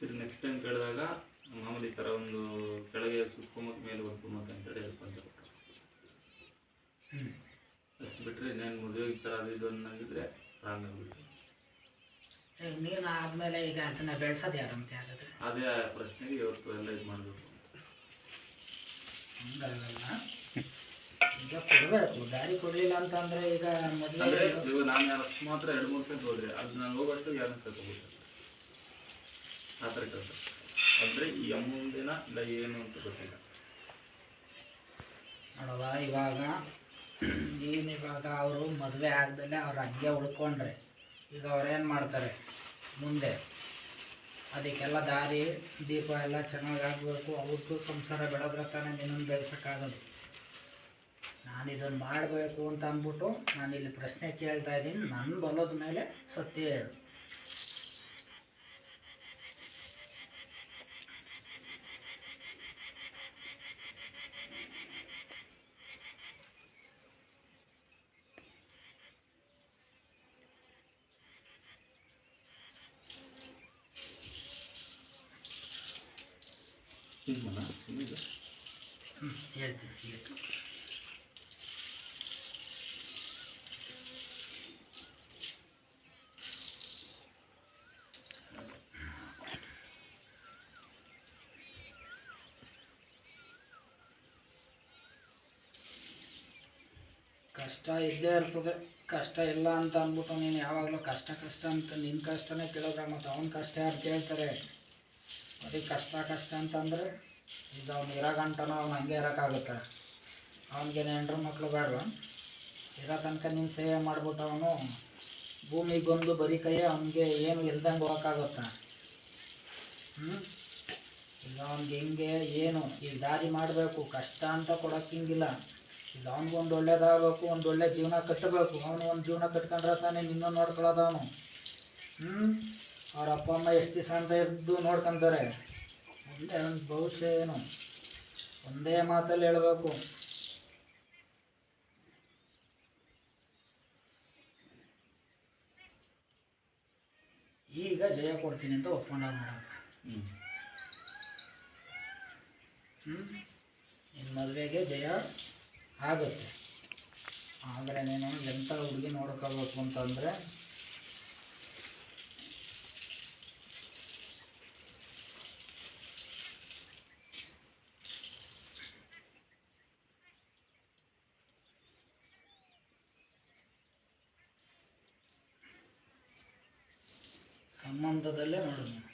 ತಿರ್ಗಿ next time ಕೇಳಿದಾಗ ಮಾಮೂಲಿ ಥರ ಒಂದು ಕೆಳಗೆ ಸುತ್ಕೊಂಬತ್ತು ಮೇಲೆ ಹೊಡ್ಕೊಂಬತ್ತು ಅಂತೇಳಿ ಅಂತ ಹ್ಞೂ ಅಷ್ಟು ಬಿಟ್ಟರೆ ಇನ್ನೇನು ಮದುವೆ ವಿಚಾರ ಅದು ಇದು ಅನ್ನೋದಿದ್ರೆ ಈಗ ನೀನು ಆದಮೇಲೆ ಈಗ ಅದನ್ನ ಬೆಳೆಸೋದು ಯಾರಂತೆ ಹಾಗಾದ್ರೆ? ಅದೇ ಆ ಪ್ರಶ್ನೆಗೆ ಇವತ್ತು ಎಲ್ಲ ಇದು ಮಾಡಬೇಕು. ಈಗ ಕೊಡಬೇಕು ದಾರಿ ಕೊಡಲಿಲ್ಲ ಅಂತಂದರೆ ಈಗ ಮೊದಲೇ ನಾನು ಯಾರು ಮಾತ್ರ ಎರಡು ಮೂರು ಸೆಂಟ್ ಹೋದ್ರೆ ಅದು ನಾನು ಹೋಗೋಷ್ಟು ಸೆಂಟ್ ಕರ್ಕೊಬೋದು ಆ ಥರ ಕೆಲಸ. ಅಂದರೆ ಈ ಅಮ್ಮಂದಿನ ಇಲ್ಲ ಏನು ಅಂತ ಗೊತ್ತಿಲ್ಲ. ನೋಡವ ಇವಾಗ ಏನು ಇವಾಗ ಅವರು ಮದುವೆ ಆಗ್ದಲೆ ಅವ್ರ ಹಂಗೆ ಉಳ್ಕೊಂಡ್ರೆ, ಈಗ ಅವ್ರೇನು ಮಾಡ್ತಾರೆ? ಮುಂದೆ ಅದಕ್ಕೆಲ್ಲ ದಾರಿ, ದೀಪ ಎಲ್ಲ ಚೆನ್ನಾಗಿ ಆಗಬೇಕು ಅವ್ರದ್ದು ಸಂಸಾರ ಬೆಳೆದ್ರೆ ತಾನೇ ನಿನ್ನನ್ನು ಬೆಳೆಸೋಕ್ಕಾಗೋದು. ನಾನು ಇದನ್ನು ಮಾಡಬೇಕು ಅಂತ ಅಂದ್ಬಿಟ್ಟು ನಾನು ಇಲ್ಲಿ ಪ್ರಶ್ನೆ ಕೇಳ್ತಾ ಇದ್ದೀನಿ. ನನ್ನ ಬಲದ ಮೇಲೆ ಸತ್ಯ ಹೇಳು. ಹಿಂಗಲ್ಲ ಹಿಂಗೆ ಹ್ಞೂ ಹೇಳ್ತೀನಿ ಹೇಳಿ ಕಷ್ಟ ಇದ್ದೇ ಇರ್ತದೆ ಕಷ್ಟ ಇಲ್ಲ ಅಂತ ಅಂದ್ಬಿಟ್ಟು ನೀನು ಯಾವಾಗಲೂ ಕಷ್ಟ ಕಷ್ಟ ಅಂತ ನಿನ್ನ ಕಷ್ಟನೇ ಕೇಳಿದ್ರೆ ಮತ್ತು ಅವನ ಕಷ್ಟ ಯಾರು ಕೇಳ್ತಾರೆ ಅದಕ್ಕೆ ಕಷ್ಟ ಕಷ್ಟ ಅಂತಂದರೆ ಈಗ ಅವ್ನು ಇರೋ ಅವ್ನು ಹಂಗೆ ಇರೋಕ್ಕಾಗುತ್ತೆ ಅವನಿಗೆ ಹೆಂಡ್ರು ಮಕ್ಕಳು ಬೇಡ ಇರೋ ತನಕ ನಿಮ್ಮ ಸೇವೆ ಮಾಡ್ಬಿಟ್ಟು ಅವನು ಭೂಮಿಗೊಂದು ಬರೀ ಕೈ ಅವನಿಗೆ ಏನು ಇಲ್ದಂಗೆ ಹೋಗೋಕ್ಕಾಗುತ್ತಾ? ಹ್ಞೂ ಈಗ ಅವ್ನಿಗೆ ಹೆಂಗೆ ಏನು, ಈ ದಾರಿ ಮಾಡಬೇಕು, ಕಷ್ಟ ಅಂತ ಕೊಡೋಕ್ಕಿಂಗಿಲ್ಲ ಇಲ್ಲ ಈಗ ಅವ್ನಿಗೊಂದು ಒಳ್ಳೇದಾಗಬೇಕು, ಒಂದು ಒಳ್ಳೆ ಜೀವನ ಕಟ್ಟಬೇಕು ಅವನು ಒಂದು ಜೀವನ ಕಟ್ಕೊಂಡ್ರೆ ತಾನೇ ನಿನ್ನ ನೋಡ್ಕೊಳ್ಳೋದು ಅವನು. ಹ್ಞೂ ಅವ್ರ ಅಪ್ಪ ಅಮ್ಮ ಎಷ್ಟು ದಿವಸ ಅಂತ ಇದ್ದು ನೋಡ್ಕೊಂತಾರೆ. ಮುಂದೆ ಒಂದು ಭವಿಷ್ಯ ಏನು? ಒಂದೇ ಮಾತಲ್ಲಿ ಹೇಳಬೇಕು. ಈಗ ಜಯ ಕೊಡ್ತೀನಿ ಅಂತ ಒಪ್ಕೊಂಡ ಮೇಡಮ್ ಹ್ಞೂ ಹ್ಞೂ ನಿನ್ನ ಮದುವೆಗೆ ಜಯ ಆಗುತ್ತೆ. ಆದರೆ ನೀನು ಎಂಥ ಹುಡುಗಿ ನೋಡ್ಕೋಬೇಕು ಅಂತಂದರೆ ಸಂಬಂಧದಲ್ಲೇ ನೋಡು ನೀನು